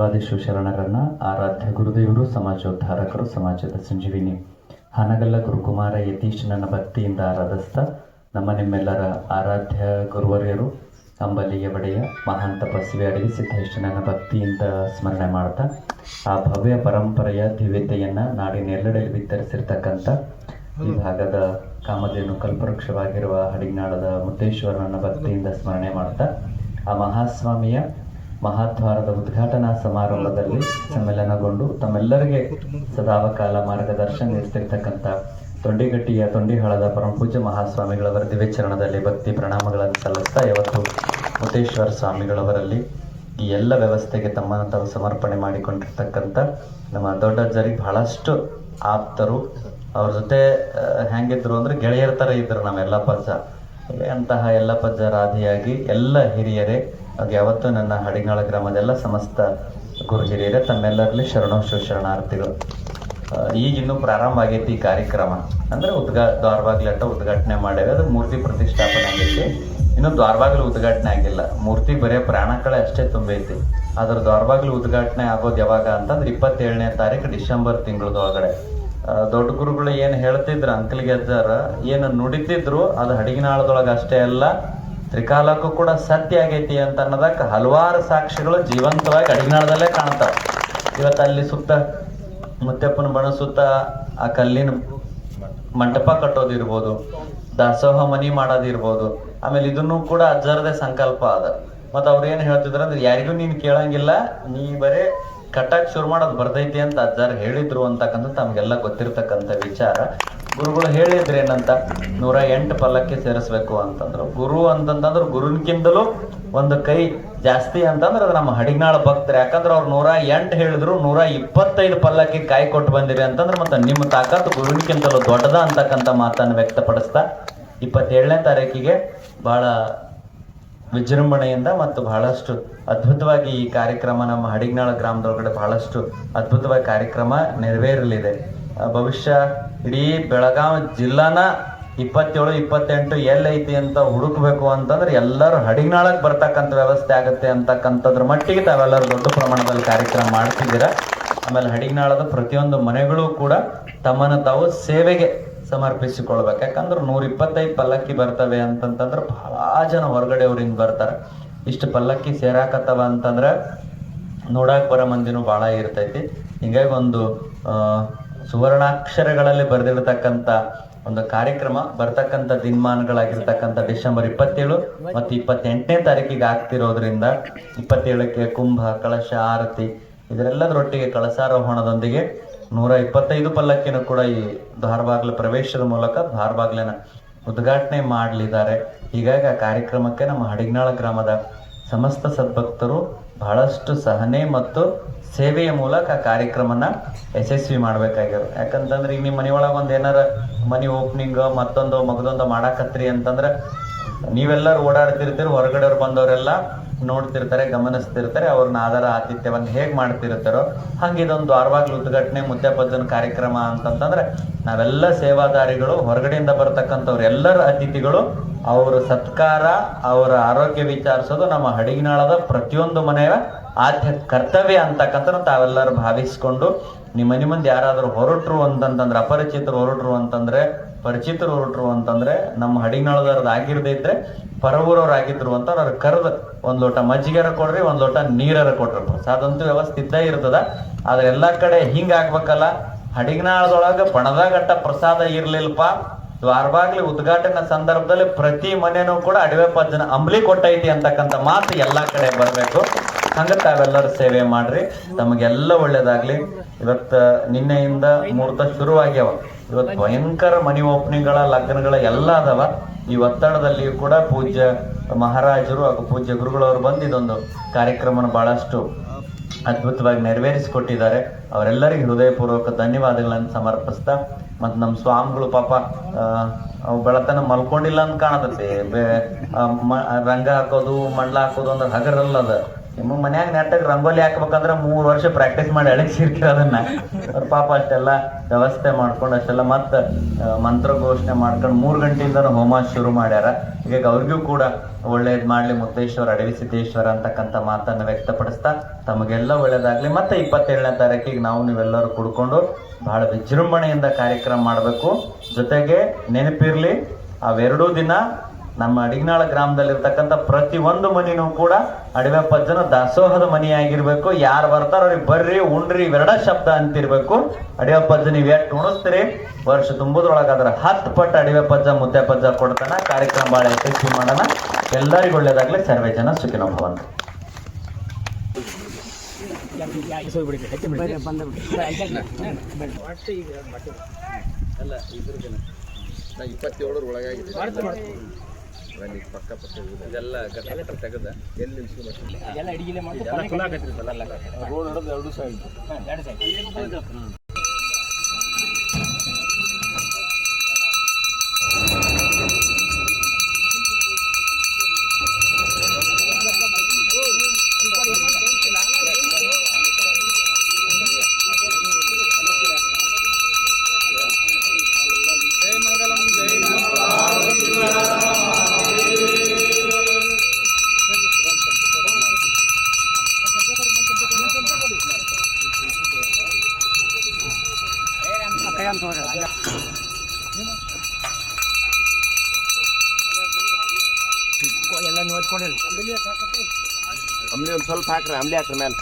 ಆದಿಶು ಶರಣರನ್ನ ಆರಾಧ್ಯ ಗುರುದೇವರು, ಸಮಾಜೋದ್ಧಾರಕರು, ಸಮಾಜದ ಸಂಜೀವಿನಿ. ಹಾನಗಲ್ಲ ಗುರುಕುಮಾರ ಯತೀಶ್ ನನ್ನ ಭಕ್ತಿಯಿಂದ ಆರಾಧಿಸ್ತ. ನಮ್ಮ ನಿಮ್ಮೆಲ್ಲರ ಆರಾಧ್ಯ ಗುರುವರ್ಯರು, ಅಂಬಲಿಯ ಒಡೆಯ ಮಹಾನ್ ತಪಸ್ವಿ ಅಡಿಗೆ ಸಿದ್ದೇಶನನ್ನ ಭಕ್ತಿಯಿಂದ ಸ್ಮರಣೆ ಮಾಡ್ತಾ. ಆ ಭವ್ಯ ಪರಂಪರೆಯ ದಿವ್ಯತೆಯನ್ನ ನಾಡಿನೆಲ್ಲೆಡೆಯಲ್ಲಿ ವಿತರಿಸಿರ್ತಕ್ಕಂಥ ಈ ಭಾಗದ ಕಾಮಧೇನು ಕಲ್ಪವೃಕ್ಷವಾಗಿರುವ ಹಡಿನಾಳದ ಮುದ್ದೇಶ್ವರನನ್ನ ಭಕ್ತಿಯಿಂದ ಸ್ಮರಣೆ ಮಾಡ್ತಾ. ಆ ಮಹಾಸ್ವಾಮಿಯ ಮಹಾದ್ವಾರದ ಉದ್ಘಾಟನಾ ಸಮಾರಂಭದಲ್ಲಿ ಸಮ್ಮೇಳನಗೊಂಡು ತಮ್ಮೆಲ್ಲರಿಗೆ ಸದಾವಕಾಲ ಮಾರ್ಗದರ್ಶನ ನೀಡ್ತಿರ್ತಕ್ಕಂಥ ತೊಂಡಿಗಟ್ಟಿಯ ತೊಂಡಿಹಳದ ಪರಮಪೂಜ್ಯ ಮಹಾಸ್ವಾಮಿಗಳವರ ದಿವ್ಯಚರಣದಲ್ಲಿ ಭಕ್ತಿ ಪ್ರಣಾಮಗಳನ್ನು ಸಲ್ಲಿಸ್ತಾ ಇವತ್ತು ಮುತೇಶ್ವರ ಸ್ವಾಮಿಗಳವರಲ್ಲಿ ಈ ಎಲ್ಲ ವ್ಯವಸ್ಥೆಗೆ ತಮ್ಮನ್ನು ತಾವು ಸಮರ್ಪಣೆ ಮಾಡಿಕೊಂಡಿರ್ತಕ್ಕಂಥ ನಮ್ಮ ದೊಡ್ಡಜ್ಜರಿಗೆ ಬಹಳಷ್ಟು ಆಪ್ತರು, ಅವ್ರ ಜೊತೆ ಹೆಂಗಿದ್ರು ಅಂದ್ರೆ ಗೆಳೆಯರ ಥರ ಇದ್ರು ನಮ್ಮೆಲ್ಲ ಯಲ್ಲಪ್ಪಜ್ಜ ಅಂತಹ ಯಲ್ಲಪ್ಪಜ್ಜ ರಾಧಿಯಾಗಿ ಎಲ್ಲ ಹಿರಿಯರೇ ಅದು ಯಾವತ್ತೂ ನನ್ನ ಹಡಿನಾಳ ಗ್ರಾಮದ ಎಲ್ಲ ಸಮಸ್ತ ಗುರು ಹಿರಿಯರೇ, ತಮ್ಮೆಲ್ಲರಲ್ಲಿ ಶರಣೋಶು ಶರಣಾರ್ಥಿಗಳು. ಈಗಿನ್ನು ಪ್ರಾರಂಭ ಆಗೈತಿ ಈ ಕಾರ್ಯಕ್ರಮ. ಅಂದ್ರೆ ಉದ್ಘಾ ದ್ವಾರಬಾಗ್ಲಟ್ಟ ಉದ್ಘಾಟನೆ ಮಾಡೇವೆ. ಅದು ಮೂರ್ತಿ ಪ್ರತಿಷ್ಠಾಪನೆ ಆಗೈತಿ ಇನ್ನು ದ್ವಾರಬಾಗ್ಲು ಉದ್ಘಾಟನೆ ಆಗಿಲ್ಲ. ಮೂರ್ತಿ ಬರೇ ಪ್ರಾಣಕಳೆ ಅಷ್ಟೇ ತುಂಬೈತಿ. ಅದ್ರ ದ್ವಾರಬಾಗ್ಲು ಉದ್ಘಾಟನೆ ಆಗೋದು ಯಾವಾಗ ಅಂತಂದ್ರೆ ಇಪ್ಪತ್ತೇಳನೇ ತಾರೀಕು ಡಿಸೆಂಬರ್ ತಿಂಗಳದೊಳಗಡೆ ದೊಡ್ಡ ಗುರುಗಳು ಏನು ಹೇಳ್ತಿದ್ರು ಅಂಕಲ್ ಗೆಜ್ಜಾರ ಏನು ನುಡಿತಿದ್ರು ಅದು ಹಡಗಿನಾಳದೊಳಗೆ ಅಷ್ಟೇ ಅಲ್ಲ, ತ್ರಿಕಾಲಕ್ಕೂ ಕೂಡ ಸತ್ಯ ಆಗೈತಿ ಅಂತ ಅನ್ನೋದಕ್ಕೆ ಹಲವಾರು ಸಾಕ್ಷಿಗಳು ಜೀವಂತವಾಗಿ ಅಡಿಗಿನಾಳದಲ್ಲೇ ಕಾಣ್ತಾವೆ. ಇವತ್ತು ಅಲ್ಲಿ ಸುತ್ತ ಮುತ್ತಪ್ಪನ ಬಣ ಸುತ್ತ ಆ ಕಲ್ಲಿನ ಮಂಟಪ ಕಟ್ಟೋದಿರ್ಬೋದು, ದಾಸೋಹ ಮನಿ ಮಾಡೋದಿರ್ಬೋದು, ಆಮೇಲೆ ಇದನ್ನು ಕೂಡ ಅಜ್ಜರದೇ ಸಂಕಲ್ಪ ಅದ ಮತ್ತು ಅವ್ರು ಏನು ಹೇಳ್ತಿದ್ರು ಅಂದ್ರೆ, ಯಾರಿಗೂ ನೀನು ಕೇಳಂಗಿಲ್ಲ, ನೀ ಬರೇ ಕಟ್ಟಕ್ ಶುರು ಮಾಡೋದು ಬರ್ತೈತಿ ಅಂತ ಅಜ್ಜಾರ್ ಹೇಳಿದ್ರು ಅಂತಕ್ಕಂಥ ತಮಗೆಲ್ಲ ಗೊತ್ತಿರ್ತಕ್ಕಂಥ ವಿಚಾರ. ಗುರುಗಳು ಹೇಳಿದ್ರು ಏನಂತ? ನೂರ ಎಂಟು ಪಲ್ಲಕ್ಕಿ ಸೇರಿಸ್ಬೇಕು ಅಂತಂದ್ರು. ಗುರು ಅಂತಂತಂದ್ರೆ ಗುರುನ್ಕಿಂತಲೂ ಒಂದು ಕೈ ಜಾಸ್ತಿ ಅಂತಂದ್ರೆ ಅದು ನಮ್ಮ ಹಡಿನಾಳ ಭಕ್ತರು. ಯಾಕಂದ್ರೆ ಅವ್ರು ನೂರ ಎಂಟು ಹೇಳಿದ್ರು, ನೂರ ಇಪ್ಪತ್ತೈದು ಪಲ್ಲಕ್ಕಿ ಕಾಯಿ ಕೊಟ್ಟು ಬಂದಿರಿ ಅಂತಂದ್ರೆ ಮತ್ತೆ ನಿಮ್ಮ ತಾಕತ್ತು ಗುರುನ್ಕಿಂತಲೂ ದೊಡ್ಡದ ಅಂತಕ್ಕಂಥ ಮಾತನ್ನು ವ್ಯಕ್ತಪಡಿಸ್ತಾ ಇಪ್ಪತ್ತೇಳನೇ ತಾರೀಕಿಗೆ ಬಹಳ ವಿಜೃಂಭಣೆಯಿಂದ ಮತ್ತು ಬಹಳಷ್ಟು ಅದ್ಭುತವಾಗಿ ಈ ಕಾರ್ಯಕ್ರಮ ನಮ್ಮ ಹಡಿಗ್ನಾಳ ಗ್ರಾಮದೊಳಗಡೆ ಬಹಳಷ್ಟು ಅದ್ಭುತವಾಗಿ ಕಾರ್ಯಕ್ರಮ ನೆರವೇರಲಿದೆ. ಭವಿಷ್ಯ ಇಡೀ ಬೆಳಗಾವಿ ಜಿಲ್ಲಾನ ಇಪ್ಪತ್ತೇಳು, ಇಪ್ಪತ್ತೆಂಟು ಎಲ್ಲೈತಿ ಅಂತ ಹುಡುಕ್ಬೇಕು ಅಂತಂದ್ರೆ ಎಲ್ಲರೂ ಹಡಿಗ್ನಾಳಕ್ಕೆ ಬರ್ತಕ್ಕಂಥ ವ್ಯವಸ್ಥೆ ಆಗುತ್ತೆ ಅಂತಕ್ಕಂಥದ್ರ ಮಟ್ಟಿಗೆ ತಾವೆಲ್ಲರೂ ದೊಡ್ಡ ಪ್ರಮಾಣದಲ್ಲಿ ಕಾರ್ಯಕ್ರಮ ಮಾಡ್ತಿದ್ದೀರಾ. ಆಮೇಲೆ ಹಡಿಗ್ನಾಳದ ಪ್ರತಿಯೊಂದು ಮನೆಗಳು ಕೂಡ ತಮ್ಮನ್ನು ತಾವು ಸೇವೆಗೆ ಸಮರ್ಪಿಸಿಕೊಳ್ಬೇಕು. ಯಾಕಂದ್ರೆ ನೂರ ಇಪ್ಪತ್ತೈದು ಪಲ್ಲಕ್ಕಿ ಬರ್ತವೆ ಅಂತಂತಂದ್ರೆ ಬಹಳ ಜನ ಹೊರಗಡೆ ಅವ್ರಿಂದ ಬರ್ತಾರೆ. ಇಷ್ಟು ಪಲ್ಲಕ್ಕಿ ಸೇರಾಕತ್ತವ ಅಂತಂದ್ರೆ ನೋಡಾಕ್ ಬರೋ ಮಂದಿನೂ ಭಾಳ ಇರ್ತೈತಿ. ಹಿಂಗಾಗಿ ಒಂದು ಸುವರ್ಣಾಕ್ಷರಗಳಲ್ಲಿ ಬರೆದಿರ್ತಕ್ಕಂಥ ಒಂದು ಕಾರ್ಯಕ್ರಮ, ಬರ್ತಕ್ಕಂಥ ದಿನಮಾನಗಳಾಗಿರ್ತಕ್ಕಂಥ ಡಿಸೆಂಬರ್ ಇಪ್ಪತ್ತೇಳು ಮತ್ತು ಇಪ್ಪತ್ತೆಂಟನೇ ತಾರೀಕಿಗೆ ಆಗ್ತಿರೋದ್ರಿಂದ ಇಪ್ಪತ್ತೇಳಕ್ಕೆ ಕುಂಭ, ಕಳಶ, ಆರತಿ, ಇದರೆಲ್ಲದರೊಟ್ಟಿಗೆ ಕಳಸಾರೋಹಣದೊಂದಿಗೆ ನೂರ ಇಪ್ಪತ್ತೈದು ಪಲ್ಲಕ್ಕಿನೂ ಕೂಡ ಈ ಧಾರವಾಗ್ಲ ಪ್ರವೇಶದ ಮೂಲಕ ಧಾರಬಾಗ್ಲನ ಉದ್ಘಾಟನೆ ಮಾಡಲಿದ್ದಾರೆ. ಹೀಗಾಗಿ ಆ ಕಾರ್ಯಕ್ರಮಕ್ಕೆ ನಮ್ಮ ಹಡಿಗ್ನಾಳ ಗ್ರಾಮದ ಸಮಸ್ತ ಸದ್ಭಕ್ತರು ಬಹಳಷ್ಟು ಸಹನೆ ಮತ್ತು ಸೇವೆಯ ಮೂಲಕ ಆ ಕಾರ್ಯಕ್ರಮನ ಯಶಸ್ವಿ ಮಾಡ್ಬೇಕಾಗ್ಯಾರ ಯಾಕಂತಂದ್ರೆ ಈಗ ನಿಮ್ಮ ಮನೆಯೊಳಗೆ ಒಂದು ಏನಾರ ಮನಿ ಓಪನಿಂಗ್ ಮತ್ತೊಂದು ಮಗದೊಂದು ಮಾಡಾಕತ್ರಿ ಅಂತಂದ್ರೆ ನೀವೆಲ್ಲರೂ ಓಡಾಡ್ತಿರ್ತೀರಿ, ಹೊರಗಡೆಯವ್ರು ಬಂದವರೆಲ್ಲ ನೋಡ್ತಿರ್ತಾರೆ, ಗಮನಿಸ್ತಿರ್ತಾರೆ, ಅವ್ರನ್ನ ಆಧಾರ ಆತಿಥ್ಯವನ್ನು ಹೇಗೆ ಮಾಡ್ತಿರ್ತಾರೋ. ಹಂಗೆ ಇದೊಂದು ದ್ವಾರವಾಗ್ಲು ಉದ್ಘಾಟನೆ ಮುದ್ದೆಪದ್ದನ ಕಾರ್ಯಕ್ರಮ ಅಂತಂತಂದ್ರೆ, ನಾವೆಲ್ಲ ಸೇವಾದಾರಿಗಳು, ಹೊರಗಡೆಯಿಂದ ಬರ್ತಕ್ಕಂಥವ್ರು ಎಲ್ಲರ ಅತಿಥಿಗಳು, ಅವರ ಸತ್ಕಾರ, ಅವರ ಆರೋಗ್ಯ ವಿಚಾರಿಸೋದು ನಮ್ಮ ಹಡಗಿನಾಳದ ಪ್ರತಿಯೊಂದು ಮನೆಯ ಆದ್ಯ ಕರ್ತವ್ಯ ಅಂತಕ್ಕಂಥ ತಾವೆಲ್ಲರೂ ಭಾವಿಸ್ಕೊಂಡು ನಿಮ್ಮ ಮನೆ ಮುಂದೆ ಯಾರಾದರೂ ಹೊರಟ್ರು ಅಂತಂತಂದ್ರೆ, ಅಪರಿಚಿತರು ಹೊರಟ್ರು ಅಂತಂದ್ರೆ, ಪರಿಚಿತರು ಹೊರಟ್ರು ಅಂತಂದ್ರೆ, ನಮ್ಮ ಹಡಿನಾಳದವ್ರದ್ದು ಆಗಿರದೇ ಇದ್ರೆ ಪರವೂರವ್ರು ಆಗಿದ್ರು ಅಂತ ಅವ್ರು ಕರೆದು ಒಂದ್ ಲೋಟ ಮಜ್ಜಿಗೆರ ಕೊಡ್ರಿ, ಒಂದ್ ಲೋಟ ನೀರರ ಕೊಡ್ರಿ ಅದಂತೂ ವ್ಯವಸ್ಥೆ ಇದ್ದೇ ಇರ್ತದ. ಆದ್ರೆ ಎಲ್ಲಾ ಕಡೆ ಹಿಂಗ ಆಗ್ಬೇಕಲ್ಲ ಹಡಿಗನಾಳದೊಳಗ ಬಣದಾಗಟ್ಟ ಪ್ರಸಾದ ಇರ್ಲಿಲ್ಲಪ್ಪ. ದ್ವಾರಬಾಗ್ಲಿ ಉದ್ಘಾಟನೆ ಸಂದರ್ಭದಲ್ಲಿ ಪ್ರತಿ ಮನೆನೂ ಕೂಡ ಅಡವೆ ಪಜ್ಜನ ಅಂಬ್ಲಿ ಕೊಟ್ಟೈತಿ ಅಂತಕ್ಕಂಥ ಮಾತು ಎಲ್ಲಾ ಕಡೆ ಬರಬೇಕು. ಹಂಗ ತಾವೆಲ್ಲರೂ ಸೇವೆ ಮಾಡ್ರಿ. ತಮಗೆಲ್ಲ ಒಳ್ಳೇದಾಗ್ಲಿ. ಇವತ್ತ ನಿನ್ನೆಯಿಂದ ಮುಹೂರ್ತ ಶುರುವಾಗ್ಯಾವ. ಇವತ್ತು ಭಯಂಕರ ಮನಿ ಓಪನಿಂಗ್ಗಳ, ಲಗ್ನಗಳ ಎಲ್ಲ ಅದಾವ. ಈ ಒತ್ತಡದಲ್ಲಿಯೂ ಕೂಡ ಪೂಜ್ಯ ಮಹಾರಾಜರು ಹಾಗೂ ಪೂಜ್ಯ ಗುರುಗಳವರು ಬಂದು ಇದೊಂದು ಕಾರ್ಯಕ್ರಮನ ಬಹಳಷ್ಟು ಅದ್ಭುತವಾಗಿ ನೆರವೇರಿಸಿಕೊಟ್ಟಿದ್ದಾರೆ. ಅವರೆಲ್ಲರಿಗೂ ಹೃದಯಪೂರ್ವಕ ಧನ್ಯವಾದಗಳನ್ನು ಸಮರ್ಪಿಸ್ತಾ, ಮತ್ತು ನಮ್ಮ ಸ್ವಾಮಿಗಳು ಪಾಪ ಬೆಳತನ ಮಲ್ಕೊಂಡಿಲ್ಲ ಅಂತ ಕಾಣತೈತಿ. ರಂಗ ಹಾಕೋದು, ಮಂಡ್ಲ ಹಾಕೋದು ಅಂದ್ರೆ ಹಗರಲ್ಲ ಅದ ನಿಮ್ಮ ಮನ್ಯಾಗ ನೆಟ್ಟಾಗ ರಂಗೋಲಿ ಹಾಕ್ಬೇಕಂದ್ರ ಮೂರು ವರ್ಷ ಪ್ರಾಕ್ಟೀಸ್ ಮಾಡಿ ಅಳಿಸಿರ್ತೀರ ಅದನ್ನ. ಅವ್ರ ಪಾಪ ಅಷ್ಟೆಲ್ಲ ವ್ಯವಸ್ಥೆ ಮಾಡ್ಕೊಂಡು ಅಷ್ಟೆಲ್ಲ ಮತ್ತೆ ಮಂತ್ರ ಘೋಷಣೆ ಮಾಡ್ಕೊಂಡು ಮೂರು ಗಂಟೆಯಿಂದ ಹೋಮ ಶುರು ಮಾಡ್ಯಾರ. ಈಗ ಅವ್ರಿಗೂ ಕೂಡ ಒಳ್ಳೇದ್ ಮಾಡ್ಲಿ ಮುತ್ತೇಶ್ವರ ಅಡವಿ ಸಿದ್ದೇಶ್ವರ ಅಂತಕ್ಕಂಥ ಮಾತನ್ನು ವ್ಯಕ್ತಪಡಿಸ್ತಾ ತಮಗೆಲ್ಲ ಒಳ್ಳೇದಾಗ್ಲಿ. ಮತ್ತೆ ಇಪ್ಪತ್ತೇಳನೇ ತಾರೀಕಿಗೆ ನಾವು ನೀವೆಲ್ಲರೂ ಕುಡ್ಕೊಂಡು ಬಹಳ ವಿಜೃಂಭಣೆಯಿಂದ ಕಾರ್ಯಕ್ರಮ ಮಾಡಬೇಕು. ಜೊತೆಗೆ ನೆನಪಿರ್ಲಿ, ಅವೆರಡೂ ದಿನ ನಮ್ಮ ಅಡಿಗ್ನಾಳ ಗ್ರಾಮದಲ್ಲಿರ್ತಕ್ಕಂಥ ಪ್ರತಿ ಒಂದು ಮನಿನೂ ಕೂಡ ಪಜ್ಜನ ದಾಸೋಹದ ಮನೆಯಾಗಿರ್ಬೇಕು. ಯಾರು ಬರ್ತಾರ ಅವ್ರಿಗೆ ಬರ್ರಿ ಉಂಡ್ರಿ ಇವೆರಡ ಶಬ್ದ ಅಂತಿರ್ಬೇಕು. ಪಜ್ಜ ನೀವು ಎಷ್ಟು ಉಣಿಸ್ತೀರಿ? ವರ್ಷ ತುಂಬುದ್ರೊಳಗೆ ಅದರ ಹತ್ತು ಪಟ್ಟು ಮುದ್ದೆ ಪಜ್ಜ ಕೊಡ್ತಾನ, ಕಾರ್ಯಕ್ರಮ ಬಹಳ ಯಶಸ್ವಿ ಮಾಡೋಣ. ಎಲ್ಲರಿಗೂ ಒಳ್ಳೇದಾಗ್ಲಿ, ಸರ್ವೇ ಜನ ಸುಖಿನೋ ಭವಂತು ಇಪ್ಪತ್ತೇಳರ ಒಳಗಾಗಿದೆ ಅಲ್ಲಿ ಪಕ್ಕ ಪಕ್ಕ ಇದೆಲ್ಲ ಗಟ್ಟ ತೆಗೆದ ಎಲ್ಲಿ ನಿಲ್ಸ್ಕೊಂಡ್ಬರ್ತೀನಿ ರೋಡ್ ಹಿಡಿದು ಎರಡು em thôi để anh ಅಮ್ಲಿ ಒಂದು ಸ್ವಲ್ಪ ಹಾಕ್ರಿ ಅಮ್ಲಿ ಹಾಕ್ರಿ ಮೇಲೆ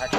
ಹಾಕಿ